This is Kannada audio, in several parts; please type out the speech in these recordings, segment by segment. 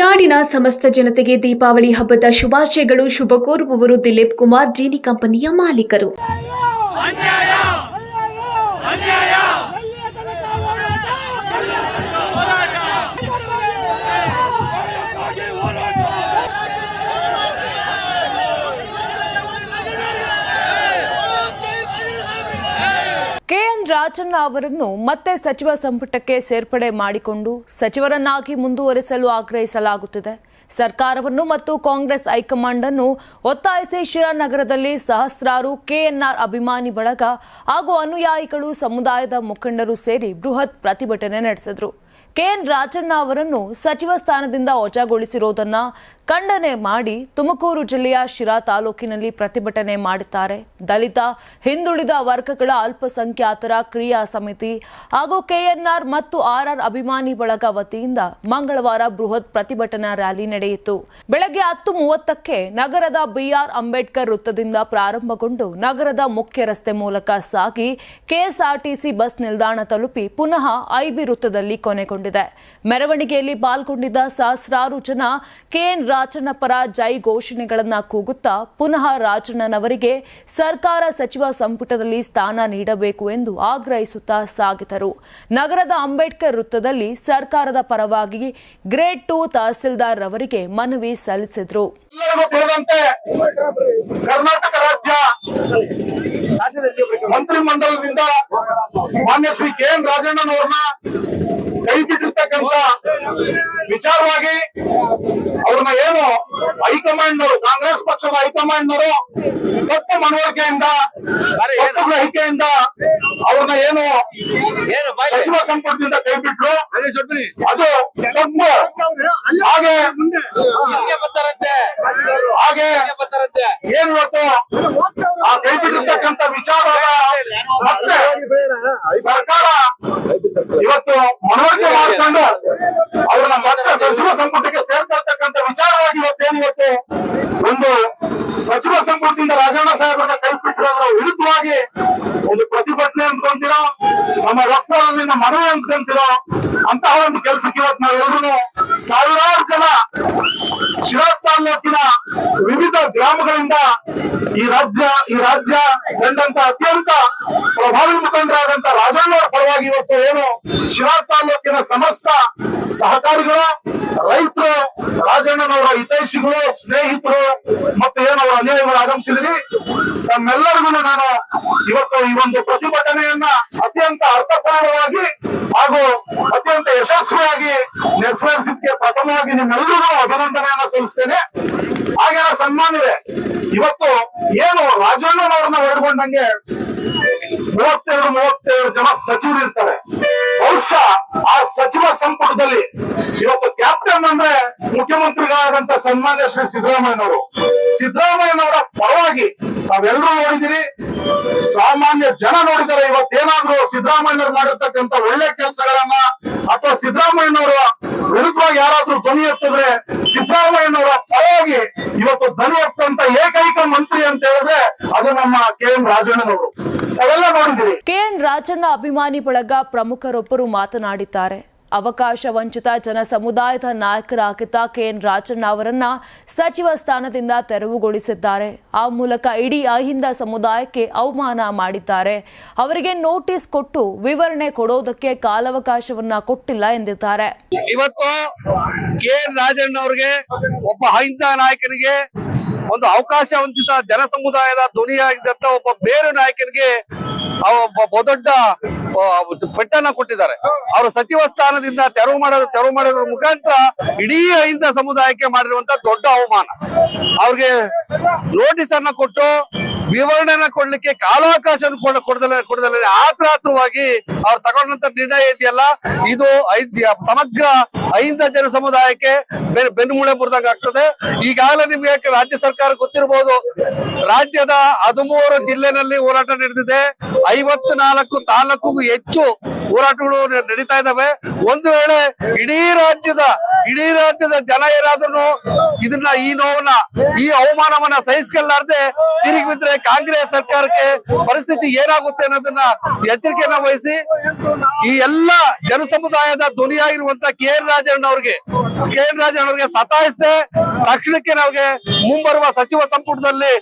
ನಾಡಿನ ಸಮಸ್ತ ಜನತೆಗೆ ದೀಪಾವಳಿ ಹಬ್ಬದ ಶುಭಾಶಯಗಳು ಶುಭ ಕೋರುವವರು ದಿಲೀಪ್ ಕುಮಾರ್ ಜೀನಿ ಕಂಪನಿಯ ಮಾಲೀಕರು. ರಾಜಣ್ಣ ಅವರನ್ನು ಮತ್ತೆ ಸಚಿವ ಸಂಪುಟಕ್ಕೆ ಸೇರ್ಪಡೆ ಮಾಡಿಕೊಂಡು ಸಚಿವರನ್ನಾಗಿ ಮುಂದುವರಿಸಲು ಆಗ್ರಹಿಸಲಾಗುತ್ತಿದೆ. ಸರ್ಕಾರವನ್ನು ಮತ್ತು ಕಾಂಗ್ರೆಸ್ ಹೈಕಮಾಂಡ್ ಅನ್ನು ಒತ್ತಾಯಿಸಿ ಶಿರಾನಗರದಲ್ಲಿ ಸಹಸ್ರಾರು ಕೆಎನ್ಆರ್ ಅಭಿಮಾನಿ ಬಳಗ ಹಾಗೂ ಅನುಯಾಯಿಗಳು ಸಮುದಾಯದ ಮುಖಂಡರು ಸೇರಿ ಬೃಹತ್ ಪ್ರತಿಭಟನೆ ನಡೆಸಿದರು. ಕೆಎನ್ ರಾಜಣ್ಣ ಅವರನ್ನು ಸಚಿವ ಸ್ಥಾನದಿಂದ ವಜಾಗೊಳಿಸಿರುವುದನ್ನ ಖಂಡನೆ ಮಾಡಿ ತುಮಕೂರು ಜಿಲ್ಲೆಯ ಶಿರಾ ತಾಲೂಕಿನಲ್ಲಿ ಪ್ರತಿಭಟನೆ ಮಾಡಿದ್ದಾರೆ ದಲಿತ, ಹಿಂದುಳಿದ ವರ್ಗಗಳ ಅಲ್ಪಸಂಖ್ಯಾತರ ಕ್ರಿಯಾ ಸಮಿತಿ ಹಾಗೂ ಕೆಎನ್ಆರ್ ಮತ್ತು ಆರ್ಆರ್ ಅಭಿಮಾನಿ ಬಳಗ ವತಿಯಿಂದ ಮಂಗಳವಾರ ಬೃಹತ್ ಪ್ರತಿಭಟನಾ ರ್ಯಾಲಿ ನಡೆಯಿತು. ಬೆಳಗ್ಗೆ ಹತ್ತು ಮೂವತ್ತಕ್ಕೆ ನಗರದ ಬಿಆರ್ ಅಂಬೇಡ್ಕರ್ ವೃತ್ತದಿಂದ ಪ್ರಾರಂಭಗೊಂಡು ನಗರದ ಮುಖ್ಯ ರಸ್ತೆ ಮೂಲಕ ಸಾಗಿ ಕೆಎಸ್ಆರ್ಟಿಸಿ ಬಸ್ ನಿಲ್ದಾಣ ತಲುಪಿ ಪುನಃ ಐಬಿ ವೃತ್ತದಲ್ಲಿ ಕೊನೆಗೊಂಡಿದೆ. ಮೆರವಣಿಗೆಯಲ್ಲಿ ಪಾಲ್ಗೊಂಡಿದ್ದ ಸಹಸ್ರಾರು ಜನ ಕೆಎನ್ ರಾಜಣ್ಣ ಪರ ಜೈ ಘೋಷಣೆಗಳನ್ನು ಕೂಗುತ್ತಾ ಪುನಃ ರಾಜಣ್ಣನವರಿಗೆ ಸರ್ಕಾರ ಸಚಿವ ಸಂಪುಟದಲ್ಲಿ ಸ್ಥಾನ ನೀಡಬೇಕು ಎಂದು ಆಗ್ರಹಿಸುತ್ತಾ ಸಾಗಿದರು. ನಗರದ ಅಂಬೇಡ್ಕರ್ ವೃತ್ತದಲ್ಲಿ ಸರ್ಕಾರದ ಪರವಾಗಿ ಗ್ರೇಡ್ ಟು ತಹಸೀಲ್ದಾರ್ ಅವರಿಗೆ ಮನವಿ ಸಲ್ಲಿಸಿದ್ರು. ಕರ್ನಾಟಕ ರಾಜ್ಯ ಮಂತ್ರಿಮಂಡಲದಿಂದ ಮಾನ್ಯ ಶ್ರೀ ಕೆ ಎನ್ ರಾಜಣ್ಣನವ್ರನ್ನ ವಿಚಾರವಾಗಿ ಅವ್ರನ್ನ ಏನು? ಹೈಕಮಾಂಡ್ನವರು ಕಾಂಗ್ರೆಸ್ ಪಕ್ಷದ ಹೈಕಮಾಂಡ್ನವರು ತಪ್ಪು ಮನವರಿಕೆಯಿಂದ ತಪ್ಪು ಗ್ರಹಿಕೆಯಿಂದ ಅವ್ರನ್ನ ಏನು ಸಚಿವ ಸಂಪುಟದಿಂದ ಕೈ ಬಿಟ್ರು ಅದು ತಪ್ಪು ಹಾಗೆ ಹಾಗೆ ಏನ್ ಇವತ್ತು? ಆ ಕೈ ಬಿಟ್ಟಿರ್ತಕ್ಕಂತ ವಿಚಾರ ಮತ್ತೆ ಸರ್ಕಾರ ಇವತ್ತು ಮನವರಿಕೆ ಮಾಡಿಕೊಂಡು ಅವ್ರನ್ನ ಮತ್ತೆ ಸಚಿವ ಸಂಪುಟಕ್ಕೆ ವಿಚಾರವಾಗಿ ಇವತ್ತೇನು ಇವತ್ತು ಒಂದು ಸಚಿವ ಸಂಪುಟದಿಂದ ರಾಜಣ್ಣ ಸಾಹೇಬರನ್ನ ಕೈ ಬಿಟ್ಟಿರೋದ್ರ ವಿರುದ್ಧವಾಗಿ ಒಂದು ಪ್ರತಿಭಟನೆ ಅಂದ್ಕೊಂತೀರೋ, ನಮ್ಮ ರಕ್ತದಲ್ಲಿನ ಮನವಿ ಅಂದ್ಕೊಂತೀರೋ, ಅಂತಹ ಒಂದು ಕೆಲಸಕ್ಕೆ ಇವತ್ತು ನಾವೆಲ್ಲರೂ ಸಾವಿರಾರು ಜನ ಶಿರಾ ತಾಲೂಕಿನ ವಿವಿಧ ಗ್ರಾಮಗಳಿಂದ ಈ ರಾಜ್ಯ ಈ ರಾಜ್ಯ ಎಂದಂತ ಅತ್ಯಂತ ಪ್ರಭಾವಿ ಮುಖಂಡರಾದಂತ ರಾಜಣ್ಣವರ ಪರವಾಗಿ ಇವತ್ತು ಏನು ಶಿರಾ ತಾಲೂಕಿನ ಸಮಸ್ತ ಸಹಕಾರಿಗಳು, ರೈತರು, ರಾಜಣ್ಣನವರ ಹಿತೈಷಿಗಳು, ಸ್ನೇಹಿತರು ಮತ್ತು ಏನು ಅವರ ಅನ್ಯಾಯಗಳು ಆಗಮಿಸಿದ್ರಿ, ತಮ್ಮೆಲ್ಲರಿಗೂ ನಾನು ಇವತ್ತು ಈ ಒಂದು ಪ್ರತಿಭಟನೆಯನ್ನ ಅತ್ಯಂತ ಅರ್ಥಪೂರ್ಣವಾಗಿ ಹಾಗೂ ಅತ್ಯಂತ ಯಶಸ್ವಿಯಾಗಿ ನೆರವೇರಿಸಿದ್ದಕ್ಕೆ ಪ್ರಥಮವಾಗಿ ನಿಮ್ಮೆಲ್ಲರಿಗೂ ಅಭಿನಂದನೆಯನ್ನ ಸಲ್ಲಿಸ್ತೇನೆ. ಹಾಗೇನ ಸನ್ಮಾನಿದೆ ಇವತ್ತು ಏನು ರಾಜಣ್ಣನವ್ರನ್ನ ಹೊಡ್ಕೊಂಡಂಗೆ ಮೂವತ್ತೆರಡು ಮೂವತ್ತೆರಡು ಜನ ಸಚಿವರು ಇರ್ತಾರೆ ಸನ್ಮಾನ್ಯ ಶ್ರೀ ಸಿದ್ದರಾಮಯ್ಯನವರು. ಸಿದ್ದರಾಮಯ್ಯನವರ ಪರವಾಗಿ ನಾವೆಲ್ಲರೂ ನೋಡಿದಿರಿ ಸಾಮಾನ್ಯ ಜನ ನೋಡಿದರೆ ಇವತ್ತೇನಾದ್ರೂ ಸಿದ್ದರಾಮಯ್ಯನವ್ರು ಮಾಡಿರ್ತಕ್ಕಂತ ಒಳ್ಳೆ ಕೆಲಸಗಳನ್ನ ಅಥವಾ ಸಿದ್ದರಾಮಯ್ಯನವರ ವಿರುದ್ಧವಾಗಿ ಯಾರಾದ್ರೂ ಧ್ವನಿ ಎತ್ತಿದ್ರೆ ಸಿದ್ದರಾಮಯ್ಯನವರ ಪರವಾಗಿ ಇವತ್ತು ಧ್ವನಿ ಎತ್ತಂತ ಏಕೈಕ ಮಂತ್ರಿ ಅಂತ ಹೇಳಿದ್ರೆ ಅದು ನಮ್ಮ ಕೆ ಎಂ ರಾಜಣ್ಣನವರು. ಅವೆಲ್ಲ ನೋಡಿದಿರಿ ಕೆಎನ್ ರಾಜಣ್ಣ ಅಭಿಮಾನಿ ಬಳಗ ಪ್ರಮುಖರೊಬ್ಬರು ಮಾತನಾಡಿದ್ದಾರೆ. ಅವಕಾಶ ವಂಚಿತ ಜನ ಸಮುದಾಯದ ನಾಯಕರಾಗಿದ್ದ ಕೆಎನ್ ರಾಜಣ್ಣ ಅವರನ್ನ ಸಚಿವ ಸ್ಥಾನದಿಂದ ತೆರವುಗೊಳಿಸಿದ್ದಾರೆ. ಆ ಮೂಲಕ ಇಡೀ ಅಹಿಂದ ಸಮುದಾಯಕ್ಕೆ ಅವಮಾನ ಮಾಡಿದ್ದಾರೆ. ಅವರಿಗೆ ನೋಟಿಸ್ ಕೊಟ್ಟು ವಿವರಣೆ ಕೊಡೋದಕ್ಕೆ ಕಾಲಾವಕಾಶವನ್ನ ಕೊಟ್ಟಿಲ್ಲ ಎಂದಿದ್ದಾರೆ. ಇವತ್ತು ಕೆಎನ್ ರಾಜಣ್ಣ ಅವರಿಗೆ ಒಬ್ಬ ಅಹಿಂದ ನಾಯಕರಿಗೆ ಒಂದು ಅವಕಾಶ ವಂಚಿತ ಜನ ಸಮುದಾಯದ ಧ್ವನಿಯಾಗಿದ್ದಂತ ಒಬ್ಬ ಬೇರೆ ಒಬ್ಬ ಬಹುದೊಡ್ಡ ಪೆಟ್ಟನ್ನ ಕೊಟ್ಟಿದ್ದಾರೆ. ಅವರು ಸಚಿವ ಸ್ಥಾನದಿಂದ ತೆರವು ಮಾಡೋದು, ತೆರವು ಮಾಡೋದ್ರ ಮುಖಾಂತರ ಇಡೀ ಅಹಿಂದ ಸಮುದಾಯಕ್ಕೆ ಮಾಡಿರುವಂತ ದೊಡ್ಡ ಅವಮಾನ. ಅವ್ರಿಗೆ ನೋಟಿಸ್ ಅನ್ನ ಕೊಟ್ಟು ವಿವರಣೆನ ಕೊಡ್ಲಿಕ್ಕೆ ಕಾಲಾವಕಾಶ ಕೊಡದಲ್ಲ ಕೊಡದಲ್ಲ ಆತರಾತ್ರವಾಗಿ ಅವ್ರು ತಗೊಂಡಂತ ನಿರ್ಣಯ ಇದೆಯಲ್ಲ? ಇದು ಸಮಗ್ರ ಅಹಿಂದ ಜನ ಸಮುದಾಯಕ್ಕೆ ಬೆನ್ನುಮೂಳೆ ಮುರಿದಂಗ ಆಗ್ತದೆ. ಈಗಾಗಲೇ ನಿಮ್ಗೆ ರಾಜ್ಯ ಸರ್ಕಾರ ಗೊತ್ತಿರಬಹುದು ರಾಜ್ಯದ ಹದಿಮೂರು ಜಿಲ್ಲೆನಲ್ಲಿ ಹೋರಾಟ ನಡೆದಿದೆ. ಐವತ್ನಾಲ್ಕು ತಾಲೂಕು ಹೆಚ್ಚು ಹೋರಾಟಗಳು ನಡೀತಾ ಇದಾವೆ ಒಂದು ವೇಳೆ ಇಡೀ ರಾಜ್ಯದ ಇಡೀ ರಾಜ್ಯದ ಜನ ಏನಾದ್ರೂ ಇದನ್ನ ಈ ನೋವನ್ನ, ಈ ಅವಮಾನವನ್ನ ಸಹಿಸ್ಕೊಳ್ಳಾರ್ದೆ ತಿರುಗಿ ಬಿದ್ರೆ ಕಾಂಗ್ರೆಸ್ ಸರ್ಕಾರಕ್ಕೆ ಪರಿಸ್ಥಿತಿ ಏನಾಗುತ್ತೆ ಅನ್ನೋದನ್ನ ಎಚ್ಚರಿಕೆಯನ್ನ ವಹಿಸಿ, ಈ ಎಲ್ಲ ಜನ ಸಮುದಾಯದ ಧ್ವನಿಯಾಗಿರುವಂತ ಕೆ ಎನ್ ರಾಜಣ್ಣ ಅವ್ರಿಗೆ, ಕೆ ಎನ್ ರಾಜಣ್ಣ ಅವ್ರಿಗೆ ಸತಾಯಿಸದೆ ತಕ್ಷಣಕ್ಕೆ ನಮಗೆ ಮುಂಬರುವ ಸಚಿವ ಸಂಪುಟದಲ್ಲಿ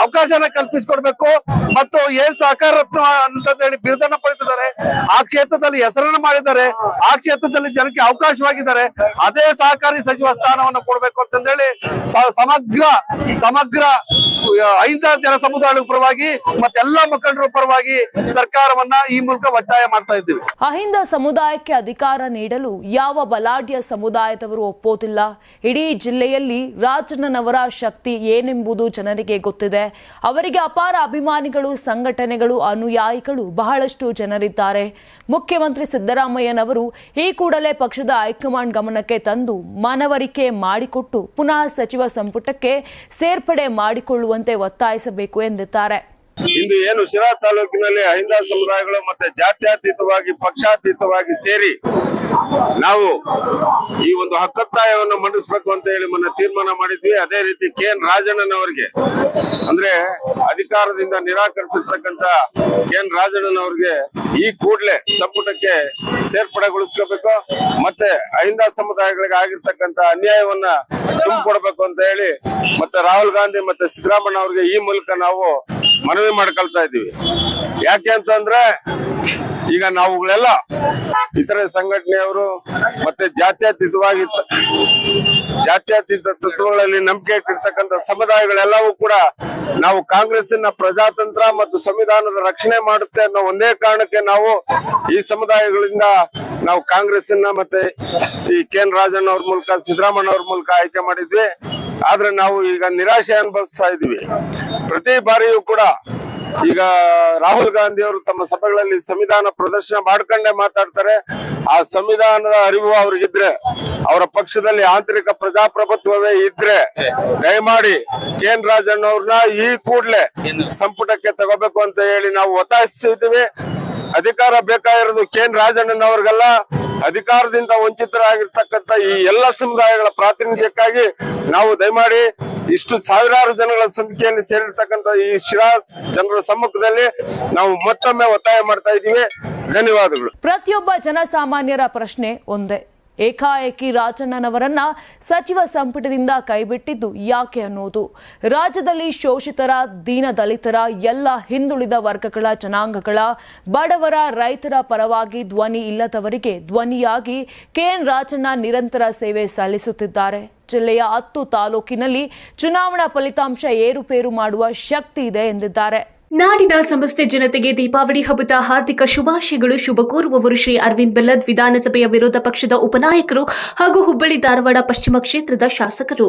ಅವಕಾಶನ ಕಲ್ಪಿಸಿಕೊಡ್ಬೇಕು. ಮತ್ತು ಏನ್ ಸಹಕಾರ ರತ್ನ ಅಂತ ಹೇಳಿ ಬಿರುದನ್ನ ಪಡೆದಿದ್ದಾರೆ. ಆ ಕ್ಷೇತ್ರದಲ್ಲಿ ಹೆಸರನ್ನ ಮಾಡಿದ್ದಾರೆ. ಆ ಕ್ಷೇತ್ರದಲ್ಲಿ ಜನಕ್ಕೆ ಅವಕಾಶವಾಗಿದ್ದಾರೆ. ಅದೇ ಸಹಕಾರಿ ಸಚಿವ ಸ್ಥಾನವನ್ನು ಕೊಡಬೇಕು ಅಂತಂದೇಳಿ ಸಮಗ್ರ ಸಮಗ್ರ ಐದ ಜನ ಸಮುದಾಯಗಳ ಪರವಾಗಿ ಮತ್ತೆಲ್ಲ ಮುಖಂಡರ ಪರವಾಗಿ ಸರ್ಕಾರವನ್ನ ಈ ಮೂಲಕ ಒತ್ತಾಯ ಮಾಡ್ತಾ ಇದ್ದೀವಿ. ಅಹಿಂದ ಸಮುದಾಯಕ್ಕೆ ಅಧಿಕಾರ ನೀಡಲು ಯಾವ ಬಲಾಢ್ಯ ಸಮುದಾಯದವರು ಒಪ್ಪೋದಿಲ್ಲ. ಇಡೀ ಜಿಲ್ಲೆಯಲ್ಲಿ ರಾಜಣ್ಣನವರ ಶಕ್ತಿ ಏನೆಂಬುದು ಜನರಿಗೆ ಗೊತ್ತಿದೆ. ಅವರಿಗೆ ಅಪಾರ ಅಭಿಮಾನಿಗಳು, ಸಂಘಟನೆಗಳು, ಅನುಯಾಯಿಗಳು ಬಹಳಷ್ಟು ಜನರಿದ್ದಾರೆ. ಮುಖ್ಯಮಂತ್ರಿ ಸಿದ್ದರಾಮಯ್ಯನವರು ಈ ಕೂಡಲೇ ಪಕ್ಷದ ಹೈಕಮಾಂಡ್ ಗಮನಕ್ಕೆ ತಂದು ಮನವರಿಕೆ ಮಾಡಿಕೊಟ್ಟು ಪುನಃ ಸಚಿವ ಸಂಪುಟಕ್ಕೆ ಸೇರ್ಪಡೆ ಮಾಡಿಕೊಳ್ಳುವಂತೆ ಒತ್ತಾಯಿಸಬೇಕು ಎಂದಿದ್ದಾರೆ. ಇಂದು ಏನು ಶಿರಾ ತಾಲೂಕಿನಲ್ಲಿ ಅಹಿಂದ ಸಮುದಾಯಗಳು ಮತ್ತೆ ಜಾತ್ಯಾತೀತವಾಗಿ ಪಕ್ಷಾತೀತವಾಗಿ ಸೇರಿ ನಾವು ಈ ಒಂದು ಹಕ್ಕತ್ತಾಯವನ್ನು ಮಂಡಿಸಬೇಕು ಅಂತ ಹೇಳಿ ಮೊನ್ನೆ ತೀರ್ಮಾನ ಮಾಡಿದ್ವಿ. ಅದೇ ರೀತಿ ಕೆ ಎನ್ ರಾಜಣ್ಣನವರಿಗೆ, ಅಂದ್ರೆ ಅಧಿಕಾರದಿಂದ ನಿರಾಕರಿಸಿರ್ತಕ್ಕಂತ ಕೆ ಎನ್ ರಾಜಣ್ಣನವರಿಗೆ ಈ ಕೂಡಲೇ ಸಂಪುಟಕ್ಕೆ ಸೇರ್ಪಡೆಗೊಳಿಸ್ಕೋಬೇಕು. ಮತ್ತೆ ಅಹಿಂದ ಸಮುದಾಯಗಳಿಗೆ ಆಗಿರ್ತಕ್ಕಂತ ಅನ್ಯಾಯವನ್ನ ತುಂಬಿಕೊಡ್ಬೇಕು ಅಂತ ಹೇಳಿ ಮತ್ತೆ ರಾಹುಲ್ ಗಾಂಧಿ ಮತ್ತೆ ಸಿದ್ದರಾಮಯ್ಯ ಅವರಿಗೆ ಈ ಮೂಲಕ ನಾವು ಮನವಿ ಮಾಡ್ಕೊಳ್ತಾ ಇದ್ದೀವಿ. ಯಾಕೆ ಅಂತಂದ್ರೆ ಈಗ ನಾವುಗಳೆಲ್ಲ ಇತರೆ ಸಂಘಟನೆಯವರು ಮತ್ತೆ ಜಾತ್ಯತೀತವಾಗಿ ಜಾತ್ಯತೀತ ತತ್ವಗಳಲ್ಲಿ ನಂಬಿಕೆ ಇಟ್ಟಿರ್ತಕ್ಕಂಥ ಸಮುದಾಯಗಳೆಲ್ಲವೂ ಕೂಡ ನಾವು ಕಾಂಗ್ರೆಸ್ಸಿನ ಪ್ರಜಾತಂತ್ರ ಮತ್ತು ಸಂವಿಧಾನದ ರಕ್ಷಣೆ ಮಾಡುತ್ತೆ ಅನ್ನೋ ಒಂದೇ ಕಾರಣಕ್ಕೆ ನಾವು ಈ ಸಮುದಾಯಗಳಿಂದ ನಾವು ಕಾಂಗ್ರೆಸ್ಸಿನ ಮತ್ತೆ ಈ ಕೆ ಎನ್ ರಾಜಣ್ಣ ಅವ್ರ ಮೂಲಕ, ಸಿದ್ದರಾಮಯ್ಯ ಅವ್ರ ಮೂಲಕ ಆಯ್ಕೆ ಮಾಡಿದ್ವಿ. ಆದ್ರೆ ನಾವು ಈಗ ನಿರಾಶೆ ಅನುಭವಿಸ್ತಾ ಇದೀವಿ. ಪ್ರತಿ ಬಾರಿಯೂ ಕೂಡ ಈಗ ರಾಹುಲ್ ಗಾಂಧಿ ಅವರು ತಮ್ಮ ಸಭೆಗಳಲ್ಲಿ ಸಂವಿಧಾನ ಪ್ರದರ್ಶನ ಮಾಡ್ಕೊಂಡೇ ಮಾತಾಡ್ತಾರೆ. ಆ ಸಂವಿಧಾನದ ಅರಿವು ಅವ್ರಿಗಿದ್ರೆ, ಅವರ ಪಕ್ಷದಲ್ಲಿ ಆಂತರಿಕ ಪ್ರಜಾಪ್ರಭುತ್ವವೇ ಇದ್ರೆ ದಯಮಾಡಿ ಕೆ ಎನ್ ರಾಜಣ್ಣ ಈ ಕೂಡ್ಲೆ ಸಂಪುಟಕ್ಕೆ ತಗೋಬೇಕು ಅಂತ ಹೇಳಿ ನಾವು ಒತ್ತಾಯಿಸ್ತಿದ್ದೀವಿ. ಅಧಿಕಾರ ಬೇಕಾಗಿರೋದು ಕೆ ಎನ್ ರಾಜಣ್ಣನವ್ರಿಗೆಲ್ಲ. ಅಧಿಕಾರದಿಂದ ವಂಚಿತರಾಗಿರ್ತಕ್ಕಂಥ ಈ ಎಲ್ಲ ಸಮುದಾಯಗಳ ಪ್ರಾತಿನಿಧ್ಯಕ್ಕಾಗಿ ನಾವು ದಯಮಾಡಿ ಇಷ್ಟು ಸಾವಿರಾರು ಜನಗಳ ಸಂಖ್ಯೆಯಲ್ಲಿ ಸೇರಿರ್ತಕ್ಕಂಥ ಈ ಶಿರಾ ಜನರ ಸಮ್ಮುಖದಲ್ಲಿ ನಾವು ಮತ್ತೊಮ್ಮೆ ಒತ್ತಾಯ ಮಾಡ್ತಾ ಇದ್ದೀವಿ. ಧನ್ಯವಾದಗಳು. ಪ್ರತಿಯೊಬ್ಬ ಜನಸಾಮಾನ್ಯರ ಪ್ರಶ್ನೆ ಒಂದೇ. ಏಕಾಏಕಿ ರಾಜಣ್ಣನವರನ್ನ ಸಚಿವ ಸಂಪುಟದಿಂದ ಕೈಬಿಟ್ಟಿದ್ದು ಯಾಕೆ ಅನ್ನೋದು. ರಾಜ್ಯದಲ್ಲಿ ಶೋಷಿತರ, ದೀನ ದಲಿತರ, ಎಲ್ಲ ಹಿಂದುಳಿದ ವರ್ಗಗಳ ಜನಾಂಗಗಳ, ಬಡವರ ರೈತರ ಪರವಾಗಿ ಧ್ವನಿ ಇಲ್ಲದವರಿಗೆ ಧ್ವನಿಯಾಗಿ ಕೆಎನ್ ರಾಜಣ್ಣ ನಿರಂತರ ಸೇವೆ ಸಲ್ಲಿಸುತ್ತಿದ್ದಾರೆ. ಜಿಲ್ಲೆಯ ಹತ್ತು ತಾಲೂಕಿನಲ್ಲಿ ಚುನಾವಣಾ ಫಲಿತಾಂಶ ಏರುಪೇರು ಮಾಡುವ ಶಕ್ತಿ ಇದೆ ಎಂದಿದ್ದಾರೆ. ನಾಡಿನ ಸಮಸ್ತ ಜನತೆಗೆ ದೀಪಾವಳಿ ಹಬ್ಬದ ಹಾರ್ದಿಕ ಶುಭಾಶಯಗಳು. ಶುಭ ಕೋರುವವರು ಶ್ರೀ ಅರವಿಂದ್ ಬೆಲ್ಲದ್ ವಿಧಾನಸಭೆಯ ವಿರೋಧ ಪಕ್ಷದ ಉಪನಾಯಕರು ಹಾಗೂ ಹುಬ್ಬಳ್ಳಿ ಧಾರವಾಡ ಪಶ್ಚಿಮ ಕ್ಷೇತ್ರದ ಶಾಸಕರು.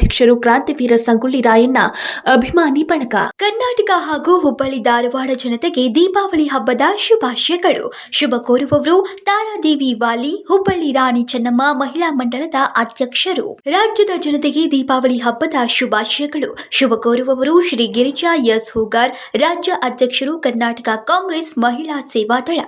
ಅಧ್ಯಕ್ಷರು ಕ್ರಾಂತಿವೀರ ಸಂಗೊಳ್ಳಿ ರಾಯಣ್ಣ, ಅಭಿಮಾನಿ ಬಳಗ. ಕರ್ನಾಟಕ ಹಾಗೂ ಹುಬ್ಬಳ್ಳಿ ಧಾರವಾಡ ಜನತೆಗೆ ದೀಪಾವಳಿ ಹಬ್ಬದ ಶುಭಾಶಯಗಳು. ಶುಭ ಕೋರುವವರು ತಾರಾದೇವಿ ವಾಲಿ, ಹುಬ್ಬಳ್ಳಿ ರಾಣಿ ಚೆನ್ನಮ್ಮ ಮಹಿಳಾ ಮಂಡಳದ ಅಧ್ಯಕ್ಷರು. ರಾಜ್ಯದ ಜನತೆಗೆ ದೀಪಾವಳಿ ಹಬ್ಬದ ಶುಭಾಶಯಗಳು. ಶುಭ ಕೋರುವವರು ಶ್ರೀ ಗಿರಿಜಾ ಎಸ್. ಹೂಗಾರ್, ರಾಜ್ಯ ಅಧ್ಯಕ್ಷರು ಕರ್ನಾಟಕ ಕಾಂಗ್ರೆಸ್ ಮಹಿಳಾ ಸೇವಾದಳ